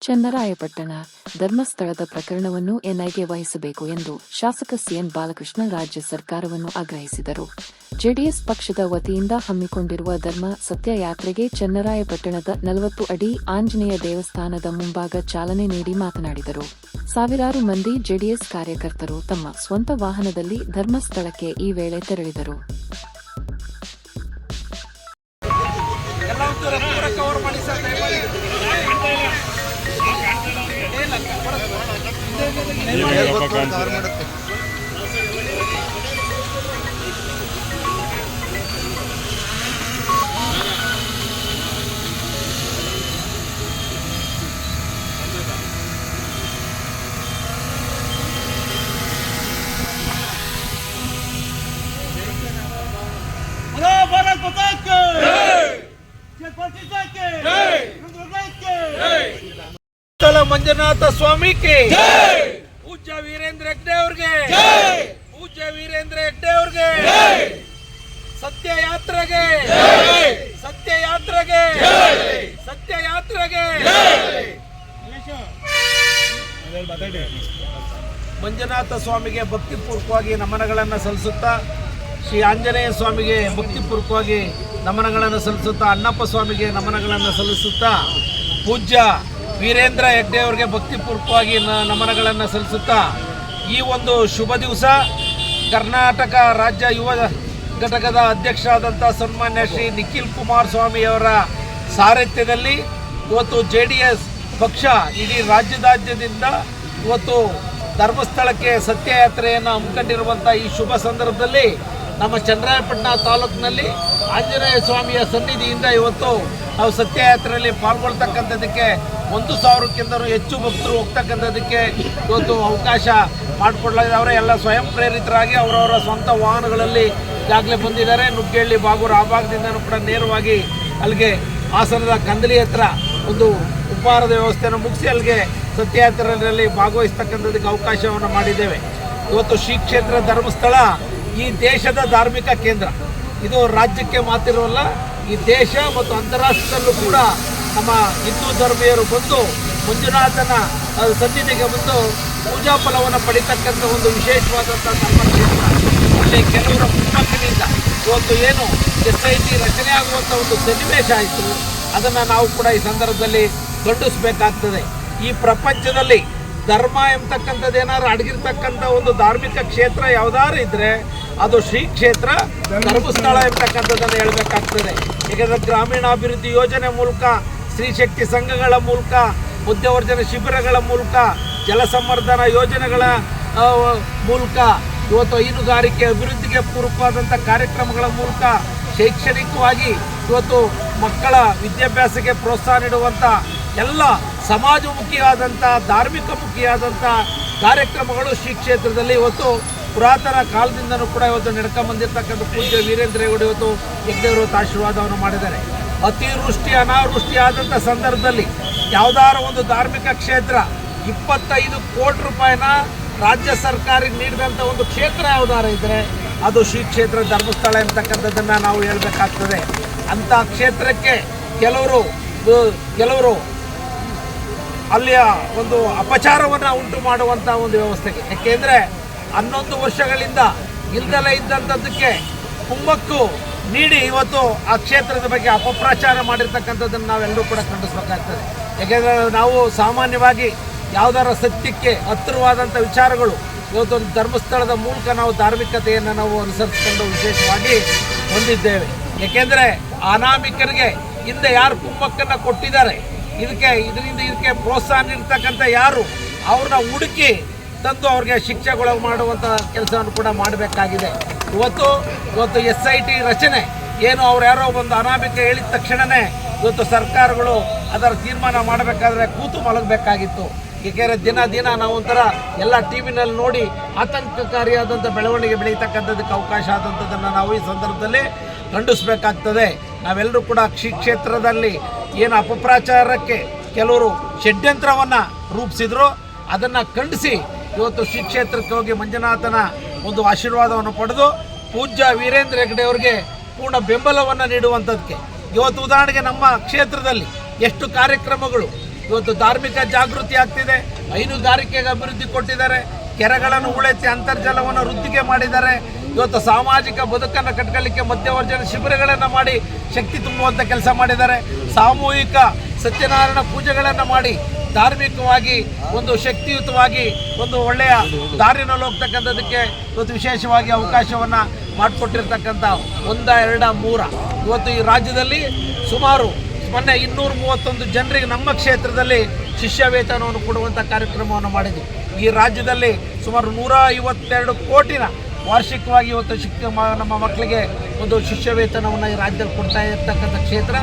ಚನ್ನರಾಯಪಟ್ಟಣ ಧರ್ಮಸ್ಥಳದ ಪ್ರಕರಣವನ್ನು ಎನ್ಐಗೆ ವಹಿಸಬೇಕು ಎಂದು ಶಾಸಕ ಸಿಎನ್ ಬಾಲಕೃಷ್ಣ ರಾಜ್ಯ ಸರ್ಕಾರವನ್ನು ಆಗ್ರಹಿಸಿದರು. ಜೆಡಿಎಸ್ ಪಕ್ಷದ ವತಿಯಿಂದ ಹಮ್ಮಿಕೊಂಡಿರುವ ಧರ್ಮ ಸತ್ಯಯಾತ್ರೆಗೆ ಚನ್ನರಾಯಪಟ್ಟಣದ ನಲವತ್ತು ಅಡಿ ಆಂಜನೇಯ ದೇವಸ್ಥಾನದ ಮುಂಭಾಗ ಚಾಲನೆ ನೀಡಿ ಮಾತನಾಡಿದರು. ಸಾವಿರಾರು ಮಂದಿ ಜೆಡಿಎಸ್ ಕಾರ್ಯಕರ್ತರು ತಮ್ಮ ಸ್ವಂತ ವಾಹನದಲ್ಲಿ ಧರ್ಮಸ್ಥಳಕ್ಕೆ ಈ ವೇಳೆ ತೆರಳಿದರು. Bravo, Baracotacas! ಮಂಜುನಾಥ ಸ್ವಾಮಿಗೆ ಪೂಜ್ಯ ವೀರೇಂದ್ರ ಹೆಗ್ಡೆ ಅವ್ರಿಗೆ. ಪೂಜ್ಯ ವೀರೇಂದ್ರ ಹೆಗ್ಡೆ ಅವ್ರಿಗೆ. ಸತ್ಯ ಯಾತ್ರೆಗೆ ಸತ್ಯ ಯಾತ್ರೆಗೆ ಸತ್ಯ ಯಾತ್ರೆಗೆ ಮಂಜುನಾಥ ಸ್ವಾಮಿಗೆ ಭಕ್ತಿಪೂರ್ವಕವಾಗಿ ನಮನಗಳನ್ನು ಸಲ್ಲಿಸುತ್ತಾ ಶ್ರೀ ಆಂಜನೇಯ ಸ್ವಾಮಿಗೆ ಭಕ್ತಿಪೂರ್ವಕವಾಗಿ ನಮನಗಳನ್ನು ಸಲ್ಲಿಸುತ್ತಾ ಅಣ್ಣಪ್ಪ ಸ್ವಾಮಿಗೆ ನಮನಗಳನ್ನು ಸಲ್ಲಿಸುತ್ತಾ ಪೂಜ್ಯ ವೀರೇಂದ್ರ ಹೆಗ್ಡೆ ಅವರಿಗೆ ಭಕ್ತಿಪೂರ್ವಕವಾಗಿ ನಮನಗಳನ್ನು ಸಲ್ಲಿಸುತ್ತಾ ಈ ಒಂದು ಶುಭ ದಿವಸ ಕರ್ನಾಟಕ ರಾಜ್ಯ ಯುವ ಘಟಕದ ಅಧ್ಯಕ್ಷರಾದಂಥ ಸನ್ಮಾನ್ಯ ಶ್ರೀ ನಿಖಿಲ್ ಕುಮಾರಸ್ವಾಮಿಯವರ ಸಾರಥ್ಯದಲ್ಲಿ ಇವತ್ತು ಜೆ ಡಿ ಎಸ್ ಪಕ್ಷ ಇಡೀ ರಾಜ್ಯದಾದ್ಯದಿಂದ ಇವತ್ತು ಧರ್ಮಸ್ಥಳಕ್ಕೆ ಸತ್ಯಯಾತ್ರೆಯನ್ನು ಹಮ್ಮಿಕೊಂಡಿರುವಂಥ ಈ ಶುಭ ಸಂದರ್ಭದಲ್ಲಿ ನಮ್ಮ ಚಂದ್ರಾಯಪಟ್ಟಣ ತಾಲೂಕಿನಲ್ಲಿ ಆಂಜನೇಯ ಸ್ವಾಮಿಯ ಸನ್ನಿಧಿಯಿಂದ ಇವತ್ತು ನಾವು ಸತ್ಯಯಾತ್ರೆಯಲ್ಲಿ ಪಾಲ್ಗೊಳ್ತಕ್ಕಂಥದ್ದಕ್ಕೆ ಒಂದು ಸಾವಿರಕ್ಕಿಂತ ಹೆಚ್ಚು ಭಕ್ತರು ಹೋಗ್ತಕ್ಕಂಥದ್ದಕ್ಕೆ ಇವತ್ತು ಅವಕಾಶ ಮಾಡಿಕೊಡ್ಲಾಗಿದ್ದಾರೆ ಎಲ್ಲ ಸ್ವಯಂ ಪ್ರೇರಿತರಾಗಿ ಅವರವರ ಸ್ವಂತ ವಾಹನಗಳಲ್ಲಿ ಈಗಾಗಲೇ ಬಂದಿದ್ದಾರೆ. ನುಗ್ಗೇಳ್ಳಿ ಬಾಗೂರು ಆ ಭಾಗದಿಂದನೂ ಕೂಡ ನೇರವಾಗಿ ಅಲ್ಲಿಗೆ ಹಾಸನದ ಕಂದಲಿ ಹತ್ರ ಒಂದು ಉಪಹಾರದ ವ್ಯವಸ್ಥೆಯನ್ನು ಮುಗಿಸಿ ಅಲ್ಲಿಗೆ ಸತ್ಯಾತ್ರೆಯಲ್ಲಿ ಭಾಗವಹಿಸ್ತಕ್ಕಂಥದ್ದಕ್ಕೆ ಅವಕಾಶವನ್ನು ಮಾಡಿದ್ದೇವೆ. ಇವತ್ತು ಶ್ರೀ ಕ್ಷೇತ್ರ ಧರ್ಮಸ್ಥಳ ಈ ದೇಶದ ಧಾರ್ಮಿಕ ಕೇಂದ್ರ. ಇದು ರಾಜ್ಯಕ್ಕೆ ಮಾತಿರುವಲ್ಲ, ಈ ದೇಶ ಮತ್ತು ಅಂತಾರಾಷ್ಟ್ರದಲ್ಲೂ ಕೂಡ ನಮ್ಮ ಹಿಂದೂ ಧರ್ಮೀಯರು ಬಂದು ಮಂಜುನಾಥನ ಸನ್ನಿಧಿಗೆ ಬಂದು ಪೂಜಾ ಫಲವನ್ನು ಪಡಿತಕ್ಕಂಥ ಒಂದು ವಿಶೇಷವಾದಂಥ ಸಂಪರ್ಕ ಅಲ್ಲಿ ಕೆಲವರ ಮುನ್ಮಕ್ಕಿನಿಂದ ಇವತ್ತು ಏನು ಎಸ್ ಐ ಟಿ ರಚನೆ ಆಗುವಂಥ ಒಂದು ಸನ್ನಿವೇಶ ಆಯಿತು. ಅದನ್ನು ನಾವು ಕೂಡ ಈ ಸಂದರ್ಭದಲ್ಲಿ ಗಂಡಿಸಬೇಕಾಗ್ತದೆ ಈ ಪ್ರಪಂಚದಲ್ಲಿ ಧರ್ಮ ಎಂಬತಕ್ಕಂಥದ್ದು ಏನಾದ್ರು ಅಡಗಿರ್ತಕ್ಕಂಥ ಒಂದು ಧಾರ್ಮಿಕ ಕ್ಷೇತ್ರ ಯಾವ್ದಾದ್ರು ಇದ್ದರೆ ಅದು ಶ್ರೀ ಕ್ಷೇತ್ರ, ಧರ್ಮಸ್ಥಳ ಎಂಬತಕ್ಕಂಥದ್ದನ್ನು ಹೇಳ್ಬೇಕಾಗ್ತದೆ. ಏಕೆಂದರೆ ಗ್ರಾಮೀಣಾಭಿವೃದ್ಧಿ ಯೋಜನೆ ಮೂಲಕ ಸ್ತ್ರೀ ಶಕ್ತಿ ಸಂಘಗಳ ಮೂಲಕ ಮಧ್ಯವರ್ಜನ ಶಿಬಿರಗಳ ಮೂಲಕ ಜಲಸಂವರ್ಧನಾ ಯೋಜನೆಗಳ ಮೂಲಕ, ಇವತ್ತು ಹೈನುಗಾರಿಕೆ ಅಭಿವೃದ್ಧಿಗೆ ಪೂರಕವಾದಂಥ ಕಾರ್ಯಕ್ರಮಗಳ ಮೂಲಕ ಶೈಕ್ಷಣಿಕವಾಗಿ ಇವತ್ತು ಮಕ್ಕಳ ವಿದ್ಯಾಭ್ಯಾಸಕ್ಕೆ ಪ್ರೋತ್ಸಾಹ ನೀಡುವಂಥ ಎಲ್ಲ ಸಮಾಜಮುಖಿಯಾದಂಥ ಧಾರ್ಮಿಕ ಮುಖಿಯಾದಂಥ ಕಾರ್ಯಕ್ರಮಗಳು ಶ್ರೀ ಕ್ಷೇತ್ರದಲ್ಲಿ ಇವತ್ತು ಪುರಾತನ ಕಾಲದಿಂದನೂ ಕೂಡ ಇವತ್ತು ನಡ್ಕೊಂಬಂದಿರ್ತಕ್ಕಂಥ ಪೂಜ್ಯ ವೀರೇಂದ್ರ ಹೆಗಡೆ ಇವತ್ತು ಯಜ್ಞವರು ಇವತ್ತು ಆಶೀರ್ವಾದವನ್ನು ಮಾಡಿದ್ದಾರೆ. ಅತಿವೃಷ್ಟಿ, ಅನಾವೃಷ್ಟಿ ಆದಂಥ ಸಂದರ್ಭದಲ್ಲಿ ಯಾವುದಾರ ಒಂದು ಧಾರ್ಮಿಕ ಕ್ಷೇತ್ರ ಇಪ್ಪತ್ತೈದು ಕೋಟಿ ರೂಪಾಯಿನ ರಾಜ್ಯ ಸರ್ಕಾರಕ್ಕೆ ನೀಡಿದಂಥ ಒಂದು ಕ್ಷೇತ್ರ ಯಾವ್ದಾರ ಇದ್ದರೆ ಅದು ಶ್ರೀ ಕ್ಷೇತ್ರ ಧರ್ಮಸ್ಥಳ ಎಂತಕ್ಕಂಥದ್ದನ್ನು ನಾವು ಹೇಳಬೇಕಾಗ್ತದೆ. ಅಂಥ ಕ್ಷೇತ್ರಕ್ಕೆ ಕೆಲವರು ಕೆಲವರು ಅಲ್ಲಿಯ ಒಂದು ಅಪಚಾರವನ್ನು ಉಂಟು ಮಾಡುವಂಥ ಒಂದು ವ್ಯವಸ್ಥೆಗೆ. ಯಾಕೆಂದರೆ ಹನ್ನೊಂದು ವರ್ಷಗಳಿಂದ ಇಲ್ದಲೇ ಇದ್ದಂಥದ್ದಕ್ಕೆ ಕುಮ್ಮಕ್ಕು ನೀಡಿ ಇವತ್ತು ಆ ಕ್ಷೇತ್ರದ ಬಗ್ಗೆ ಅಪಪ್ರಚಾರ ಮಾಡಿರ್ತಕ್ಕಂಥದ್ದನ್ನು ನಾವೆಲ್ಲರೂ ಕೂಡ ಖಂಡಿಸಬೇಕಾಗ್ತದೆ. ಯಾಕೆಂದರೆ ನಾವು ಸಾಮಾನ್ಯವಾಗಿ ಯಾವುದಾರ ಸತ್ಯಕ್ಕೆ ಹತ್ತಿರವಾದಂಥ ವಿಚಾರಗಳು ಇವತ್ತು ಒಂದು ಧರ್ಮಸ್ಥಳದ ಮೂಲಕ ನಾವು ಧಾರ್ಮಿಕತೆಯನ್ನು ನಾವು ಅನುಸರಿಸಿಕೊಂಡು ವಿಶೇಷವಾಗಿ ಹೊಂದಿದ್ದೇವೆ. ಏಕೆಂದರೆ ಅನಾಮಿಕರಿಗೆ ಹಿಂದೆ ಯಾರು ಕುಂಭಕ್ಕನ್ನು ಕೊಟ್ಟಿದ್ದಾರೆ, ಇದಕ್ಕೆ ಇದರಿಂದ ಇದಕ್ಕೆ ಪ್ರೋತ್ಸಾಹ ನೀಡ್ತಕ್ಕಂಥ ಯಾರು, ಅವ್ರನ್ನ ಹುಡುಕಿ ತಂದು ಅವ್ರಿಗೆ ಶಿಕ್ಷೆಗೊಳಗೆ ಮಾಡುವಂಥ ಕೆಲಸವನ್ನು ಕೂಡ ಮಾಡಬೇಕಾಗಿದೆ. ಇವತ್ತು ಇವತ್ತು ಎಸ್ ಐ ಟಿ ರಚನೆ. ಏನು ಅವ್ರು ಯಾರೋ ಒಂದು ಅನಾಮಿಕೆ ಹೇಳಿದ ತಕ್ಷಣವೇ ಇವತ್ತು ಸರ್ಕಾರಗಳು ಅದರ ತೀರ್ಮಾನ ಮಾಡಬೇಕಾದ್ರೆ ಕೂತು ಮಲಗಬೇಕಾಗಿತ್ತು. ಏಕೆಂದರೆ ದಿನ ದಿನ ನಾವು ಒಂಥರ ಎಲ್ಲ ಟಿ ವಿನಲ್ಲಿ ನೋಡಿ ಆತಂಕಕಾರಿಯಾದಂಥ ಬೆಳವಣಿಗೆ ಬೆಳೀತಕ್ಕಂಥದ್ದಕ್ಕೆ ಅವಕಾಶ ಆದಂಥದ್ದನ್ನು ನಾವು ಈ ಸಂದರ್ಭದಲ್ಲಿ ಖಂಡಿಸಬೇಕಾಗ್ತದೆ. ನಾವೆಲ್ಲರೂ ಕೂಡ ಕ್ಷಿ ಕ್ಷೇತ್ರದಲ್ಲಿ ಏನು ಅಪಪ್ರಚಾರಕ್ಕೆ ಕೆಲವರು ಷಡ್ಯಂತ್ರವನ್ನು ರೂಪಿಸಿದ್ರು. ಅದನ್ನು ಖಂಡಿಸಿ ಇವತ್ತು ಶ್ರೀ ಕ್ಷೇತ್ರಕ್ಕೆ ಹೋಗಿ ಮಂಜುನಾಥನ ಒಂದು ಆಶೀರ್ವಾದವನ್ನು ಪಡೆದು ಪೂಜ್ಯ ವೀರೇಂದ್ರ ಹೆಗ್ಡೆ ಅವರಿಗೆ ಪೂರ್ಣ ಬೆಂಬಲವನ್ನು ನೀಡುವಂಥದ್ದಕ್ಕೆ ಇವತ್ತು ಉದಾಹರಣೆಗೆ ನಮ್ಮ ಕ್ಷೇತ್ರದಲ್ಲಿ ಎಷ್ಟು ಕಾರ್ಯಕ್ರಮಗಳು, ಇವತ್ತು ಧಾರ್ಮಿಕ ಜಾಗೃತಿ ಆಗ್ತಿದೆ ಹೈನುಗಾರಿಕೆಗೆ ಅಭಿವೃದ್ಧಿ ಕೊಟ್ಟಿದ್ದಾರೆ, ಕೆರೆಗಳನ್ನು ಉಳೆಸಿ ಅಂತರ್ಜಲವನ್ನು ವೃದ್ಧಿಗೆ ಮಾಡಿದ್ದಾರೆ, ಇವತ್ತು ಸಾಮಾಜಿಕ ಬದುಕನ್ನು ಕಟ್ಕೊಳ್ಳಿಕ್ಕೆ ಮಧ್ಯವರ್ಜನ ಶಿಬಿರಗಳನ್ನು ಮಾಡಿ ಶಕ್ತಿ ತುಂಬುವಂಥ ಕೆಲಸ ಮಾಡಿದ್ದಾರೆ, ಸಾಮೂಹಿಕ ಸತ್ಯನಾರಾಯಣ ಪೂಜೆಗಳನ್ನು ಮಾಡಿ ಧಾರ್ಮಿಕವಾಗಿ, ಒಂದು ಶಕ್ತಿಯುತವಾಗಿ, ಒಂದು ಒಳ್ಳೆಯ ದಾರಿನಲ್ಲಿ ಹೋಗ್ತಕ್ಕಂಥದ್ದಕ್ಕೆ ಇವತ್ತು ವಿಶೇಷವಾಗಿ ಅವಕಾಶವನ್ನು ಮಾಡಿಕೊಟ್ಟಿರ್ತಕ್ಕಂಥ ಒಂದ, ಎರಡ, ಮೂರ. ಇವತ್ತು ಈ ರಾಜ್ಯದಲ್ಲಿ ಸುಮಾರು ಮೊನ್ನೆ ಇನ್ನೂರ ಮೂವತ್ತೊಂದು ಜನರಿಗೆ ನಮ್ಮ ಕ್ಷೇತ್ರದಲ್ಲಿ ಶಿಷ್ಯ ವೇತನವನ್ನು ಕೊಡುವಂಥ ಕಾರ್ಯಕ್ರಮವನ್ನು ಮಾಡಿದ್ವಿ. ಈ ರಾಜ್ಯದಲ್ಲಿ ಸುಮಾರು ನೂರ ಐವತ್ತೆರಡು ಕೋಟಿನ ವಾರ್ಷಿಕವಾಗಿ ಇವತ್ತು ಶಿಕ್ಷ ಮ- ನಮ್ಮ ಮಕ್ಕಳಿಗೆ ಒಂದು ಶಿಷ್ಯ ವೇತನವನ್ನು ಈ ರಾಜ್ಯದಲ್ಲಿ ಕೊಡ್ತಾ ಇರ್ತಕ್ಕಂಥ ಕ್ಷೇತ್ರ.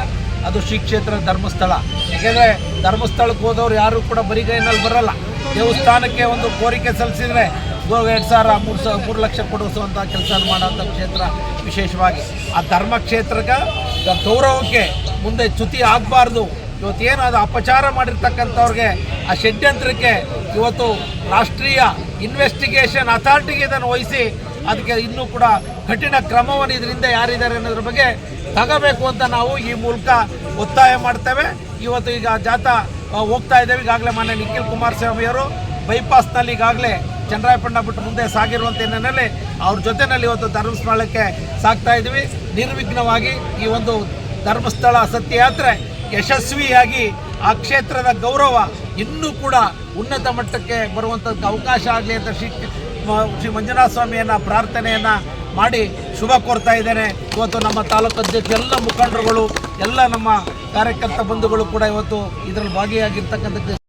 ಅದು ಶ್ರೀ ಕ್ಷೇತ್ರ ಧರ್ಮಸ್ಥಳ. ಯಾಕೆಂದರೆ ಧರ್ಮಸ್ಥಳಕ್ಕೆ ಹೋದವ್ರು ಯಾರು ಕೂಡ ಬರಿಗೈನಲ್ಲಿ ಬರಲ್ಲ. ದೇವಸ್ಥಾನಕ್ಕೆ ಒಂದು ಕೋರಿಕೆ ಸಲ್ಲಿಸಿದರೆ ಎರಡು ಸಾವಿರ ಮೂರು ಸಾವಿರ ಮೂರು ಲಕ್ಷ ಕೊಡಿಸುವಂಥ ಕೆಲಸ ಮಾಡೋಂಥ ಕ್ಷೇತ್ರ ವಿಶೇಷವಾಗಿ. ಆ ಧರ್ಮ ಕ್ಷೇತ್ರಕ್ಕೆ ಗೌರವಕ್ಕೆ ಮುಂದೆ ಚ್ಯುತಿ ಆಗಬಾರ್ದು. ಇವತ್ತೇನು ಅದು ಅಪಚಾರ ಮಾಡಿರ್ತಕ್ಕಂಥವ್ರಿಗೆ ಆ ಷಡ್ಯಂತ್ರಕ್ಕೆ ಇವತ್ತು ರಾಷ್ಟ್ರೀಯ ಇನ್ವೆಸ್ಟಿಗೇಷನ್ ಅಥಾರಿಟಿಗೆ ಇದನ್ನು ವಹಿಸಿ ಅದಕ್ಕೆ ಇನ್ನೂ ಕೂಡ ಕಠಿಣ ಕ್ರಮವನ್ನು ಇದರಿಂದ ಯಾರಿದ್ದಾರೆ ಅನ್ನೋದ್ರ ಬಗ್ಗೆ ತಗೋಬೇಕು ಅಂತ ನಾವು ಈ ಮೂಲಕ ಒತ್ತಾಯ ಮಾಡ್ತೇವೆ. ಇವತ್ತು ಈಗ ಜಾಥಾ ಹೋಗ್ತಾ ಇದ್ದೇವೆ. ಈಗಾಗಲೇ ಮಾನ್ಯ ನಿಖಿಲ್ ಕುಮಾರಸ್ವಾಮಿಯವರು ಬೈಪಾಸ್ನಲ್ಲಿ ಈಗಾಗಲೇ ಚಂದ್ರಾಯಪಣ್ಣ ಬಿಟ್ಟು ಮುಂದೆ ಸಾಗಿರುವಂಥ ಹಿನ್ನೆಲೆಯಲ್ಲಿ ಅವ್ರ ಜೊತೆಯಲ್ಲಿ ಇವತ್ತು ಧರ್ಮಸ್ಥಳಕ್ಕೆ ಸಾಗ್ತಾ ಇದ್ದೀವಿ. ನಿರ್ವಿಘ್ನವಾಗಿ ಈ ಒಂದು ಧರ್ಮಸ್ಥಳ ಸತ್ಯಯಾತ್ರೆ ಯಶಸ್ವಿಯಾಗಿ ಆ ಕ್ಷೇತ್ರದ ಗೌರವ ಇನ್ನೂ ಕೂಡ ಉನ್ನತ ಮಟ್ಟಕ್ಕೆ ಬರುವಂಥದ್ದು ಅವಕಾಶ ಆಗಲಿ ಅಂತ ಶ್ರೀ ಶ್ರೀ ಮಂಜುನಾಥ ಸ್ವಾಮಿಯನ್ನು ಪ್ರಾರ್ಥನೆಯನ್ನು ಮಾಡಿ ಶುಭ ಕೋರ್ತಾ ಇದ್ದೇನೆ. ಇವತ್ತು ನಮ್ಮ ತಾಲೂಕು ಅಧ್ಯಕ್ಷ ಎಲ್ಲ ಮುಖಂಡರುಗಳು, ಎಲ್ಲ ನಮ್ಮ ಕಾರ್ಯಕರ್ತ ಬಂಧುಗಳು ಕೂಡ ಇವತ್ತು ಇದರಲ್ಲಿ ಭಾಗಿಯಾಗಿರ್ತಕ್ಕಂಥ